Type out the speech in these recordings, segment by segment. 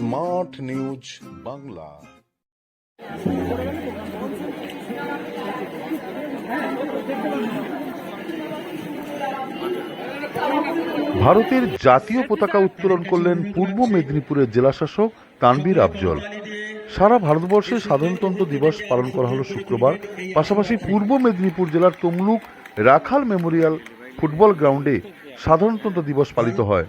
Smart news Bangla ভারতের জাতীয় পতাকা উত্তোলন করলেন পূর্ব মেদিনীপুরের জেলাশাসক তানবীর আফজল। সারা ভারতবর্ষে সাধারণতন্ত্র দিবস পালন করা হলো শুক্রবার। পাশাপাশি পূর্ব মেদিনীপুর জেলার তমলুক রাখাল মেমোরিয়াল ফুটবল গ্রাউন্ডে সাধারণতন্ত্র দিবস পালিত হয়।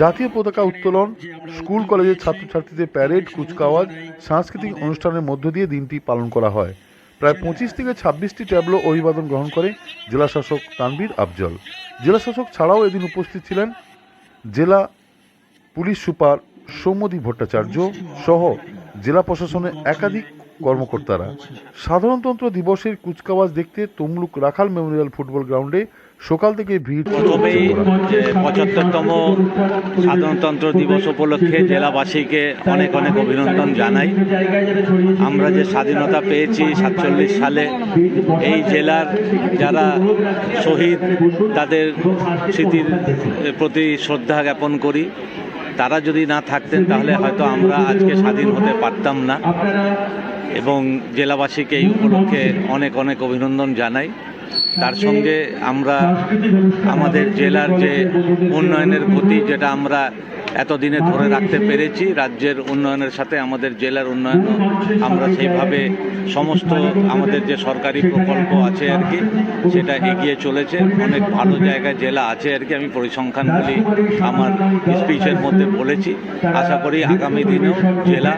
জাতীয় পতাকা উত্তোলন, স্কুল, কলেজের ছাত্রছাত্রীদের প্যারেড কুচকাওয়াজ, সাংস্কৃতিক অনুষ্ঠানের মধ্য দিয়ে দিনটি পালন করা হয়। প্রায় পঁচিশ থেকে ছাব্বিশটি ট্যাবলো অভিবাদন গ্রহণ করে জেলাশাসক তানবীর আফজল। জেলাশাসক ছাড়াও এদিন উপস্থিত ছিলেন জেলা পুলিশ সুপার সৌম্যদী ভট্টাচার্য সহ জেলা প্রশাসনের একাধিক কর্মকর্তারা। সাধারণতন্ত্র দিবসের কুচকাওয়াজ দেখতে তমলুক রাখাল মেমোরিয়াল ফুটবল গ্রাউন্ডে সকাল থেকে ভিড় প্রথমেই যে পঁচাত্তরতম সাধারণতন্ত্র দিবস উপলক্ষে জেলাবাসীকে অনেক অনেক অভিনন্দন জানাই। আমরা যে স্বাধীনতা পেয়েছি সাতচল্লিশ সালে এই জেলার যারা শহীদ তাদের স্মৃতির প্রতি শ্রদ্ধা জ্ঞাপন করি। তারা যদি না থাকতেন তাহলে হয়তো আমরা আজকে স্বাধীন হতে পারতাম না। এবং জেলাবাসীকে এই উপলক্ষে অনেক অনেক অভিনন্দন জানাই। তার সঙ্গে আমরা আমাদের জেলার যে উন্নয়নের গতি যেটা আমরা এতদিনে ধরে রাখতে পেরেছি, রাজ্যের উন্নয়নের সাথে আমাদের জেলার উন্নয়ন আমরা সেইভাবে সমস্ত আমাদের যে সরকারি প্রকল্প আছে আর কি, সেটা এগিয়ে চলেছে। অনেক ভালো জায়গায় জেলা আছে আর কি, আমি পরিসংখ্যানগুলি আমার স্পিচের মধ্যে বলেছি। আশা করি আগামী দিনেও জেলা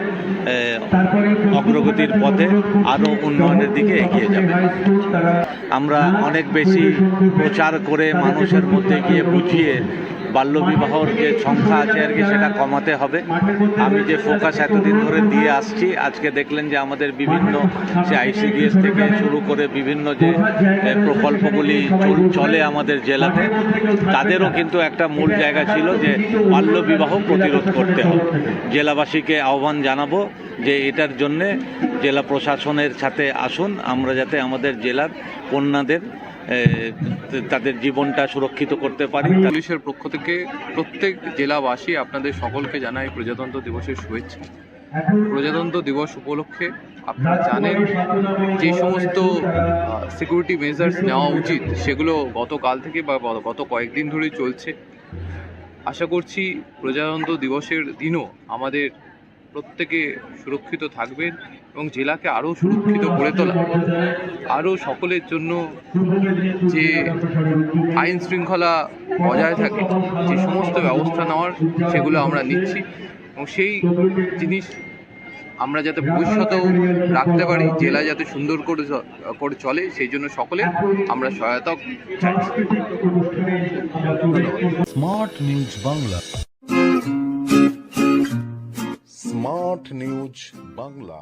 অগ্রগতির পথে আরও উন্নয়নের দিকে এগিয়ে যাবে। আমরা অনেক বেশি প্রচার করে মানুষের মধ্যে গিয়ে বুঝিয়ে বাল্যবিবাহর যে সংখ্যা আছে আর কি সেটা কমাতে হবে। আমি যে ফোকাস এতদিন ধরে দিয়ে আসছি, আজকে দেখলেন যে আমাদের বিভিন্ন সে আইসিডিএস থেকে শুরু করে বিভিন্ন যে প্রকল্পগুলি চলে আমাদের জেলাতে, তাদেরও কিন্তু একটা মূল জায়গা ছিল যে বাল্যবিবাহ প্রতিরোধ করতে হবে। জেলাবাসীকে আহ্বান জানাব যে এটার জন্যে জেলা প্রশাসনের সাথে আসুন, আমরা যাতে আমাদের জেলার কন্যাদের তাদের জীবনটা সুরক্ষিত করতে পারি। পুলিশের পক্ষ থেকে প্রত্যেক জেলাবাসী আপনাদের সকলকে জানাই প্রজাতন্ত্র দিবসের শুভেচ্ছা। প্রজাতন্ত্র দিবস উপলক্ষে আপনারা জানেন যে সমস্ত সিকিউরিটি মেজার্স নেওয়া উচিত, সেগুলো গতকাল থেকে বা গত কয়েকদিন ধরেই চলছে। আশা করছি প্রজাতন্ত্র দিবসের দিনও আমাদের প্রত্যেকে সুরক্ষিত থাকবেন এবং জেলাকে আরও সুরক্ষিত করে তোলা। আরও সকলের জন্য যে আইন শৃঙ্খলা বজায় থাকে যে সমস্ত ব্যবস্থা নেওয়ার সেগুলো আমরা নিচ্ছি। এবং সেই জিনিস আমরা যাতে ভবিষ্যতেও রাখতে পারি জেলা যাতে সুন্দর করে করে চলে সেই জন্য সকলে আমরা সহায়তা চাইছি smart news Bangla. Smart news Bangla.